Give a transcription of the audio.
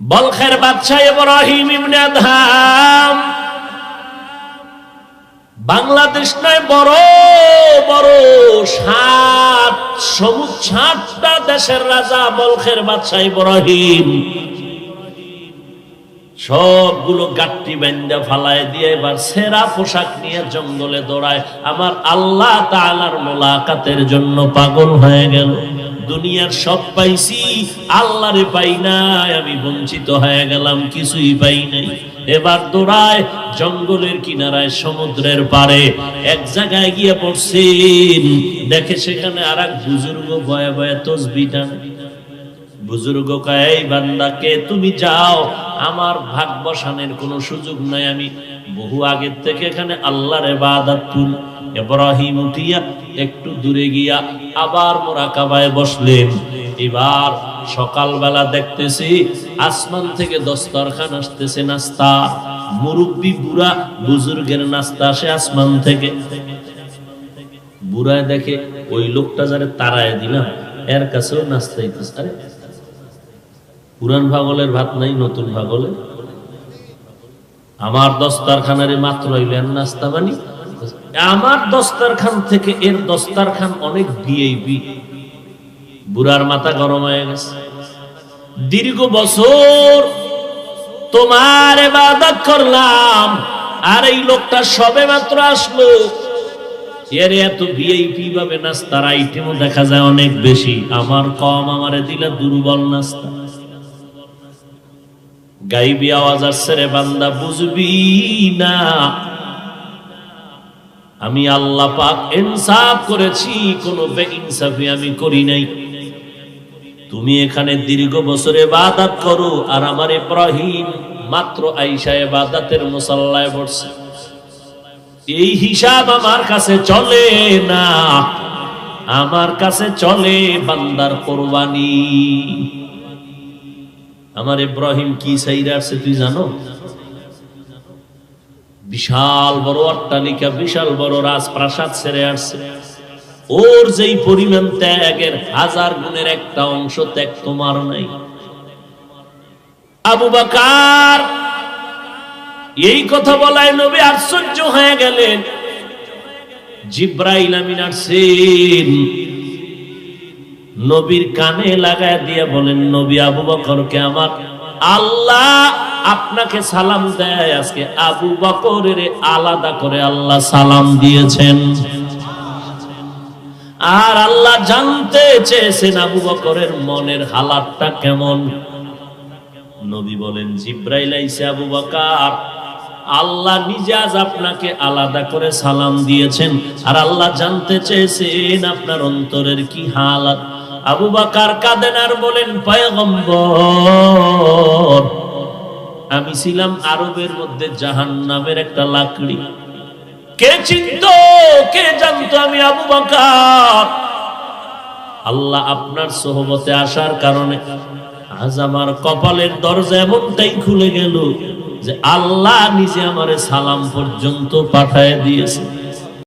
বলখের বাদশাহ ইব্রাহিম ইবনে আদহাম। বাংলাদেশ নয়, বড় বড় সাত সমুদ সাতটা দেশের রাজা বলখের বাদশাহ ইব্রাহিম। সবগুলো গাট্টি বেন্দা ফালায় দিয়ে এবার সেরা পোশাক নিয়ে জঙ্গলে দৌড়ায়। আমার আল্লাহ তাআলার মোলাকাতের জন্য পাগল হয়ে গেল। দুনিয়ার সব পাইছি, আল্লাহরে পাই নাই, আমি বঞ্চিত হয়ে গেলাম, কিছুই পাই নাই। এবার দৌড়ায় জঙ্গলের কিনারায় সমুদ্রের পারে এক জায়গায় গিয়ে পড়ছেন। দেখে সেখানে আর এক বুজুর্গ ভয়ে ভয়ে তসবি টানে। বুজুর্গ কয় বান্দাকে তুমি যাও? আমার ভাগ বসানের কোনো সুযোগ নাই, আমি বহু আগের থেকে এখানে আল্লাহর ইবাদত তুল ইব্রাহিম উঠিয়া একটু দূরে গিয়া আবার মোরাকাবায় বসলেন। এবার সকালবেলা দেখতেছি আসমান থেকে দস্তরখান আসতেছে নাস্তা। মুরব্বি বুড়া বুজুর্গের নাস্তা আসে আসমান থেকে। বুড়ায় দেখে, ওই লোকটা যারা তারায় দিলাম, এর কাছেও নাস্তা হইতেছে আরে, পুরান ভাগলের ভাত নাই, নতুন ভাগলে আমার দস্তারখানারে মাত্র নাস্তা বানি আমার দস্তারখান থেকে এর দস্তারখান অনেক ভিআইপি বুড়ার মাথা গরম হয়ে গেছে। দীর্ঘ বছর তোমার এবাদত করলাম, আর এই লোকটা সবে মাত্র আসলো। এর এত ভিআইপি ভাবে নাস্তার আইটেমও দেখা যায় অনেক বেশি। আমার কম আমারে দিলে দুর্বল নাস্তা। গাইবি আওয়াজ আসছে রে বান্দা, বুঝবি না। আমি আল্লাহ পাক ইনসাফ করেছি, কোনো বেইনসাফি আমি করি নাই। তুমি এখানে দীর্ঘ বছরে বাদাত করো, আর আমার ইব্রাহিম মাত্র আইসা বাদাতের মুসাল্লায় পড়ছে এই হিসাব আমার কাছে চলে না, আমার কাছে চলে বান্দার কোরবানি। আমার ইব্রাহিম কি সাইরা আসছে তুই জানো? বিশাল বড় অট্টালিকা, বিশাল বড় রাজপ্রাসাদ ছেড়ে আসছে। ওর যেই পরিমাণ ত্যাগের হাজার গুণের একটা অংশ ত্যাগ তোমার নাই। আবু বাকার এই কথা বলায় নবী আশ্চর্য হয়ে গেলেন। জিব্রাইল আমিন আসছেন নবীর কানে লাগায় দিয়ে বলেন, নবী আবু বকরকে আমার আল্লাহ আপনাকে সালাম দেয় আজকে। আবু বকরের আলাদা করে আল্লাহ সালাম দিয়েছেন। আর আল্লাহ জানতে চেয়েছেন আবু বকরের মনের হালাতটা কেমন। নবী বলেন, জিব্রাইল আইসে আবু বকার, আল্লাহ নিজে আজ আপনাকে আলাদা করে সালাম দিয়েছেন। আর আল্লাহ জানতে চেয়েছেন আপনার অন্তরের কি হালাত। আবু বাকার কাঁদেন আর বলেন, পয়গম্বর, আমি ছিলাম আরবের মধ্যে জাহান নামের একটা লাকড়ি। কে চিন্ত, কে জানতো আমি আবু বাকার? আল্লাহ আপনার সোহবতে আসার কারণে আজ আমার কপালের দরজা এমনটাই খুলে গেল যে আল্লাহ নিজে আমারে সালাম পর্যন্ত পাঠায় দিয়েছে।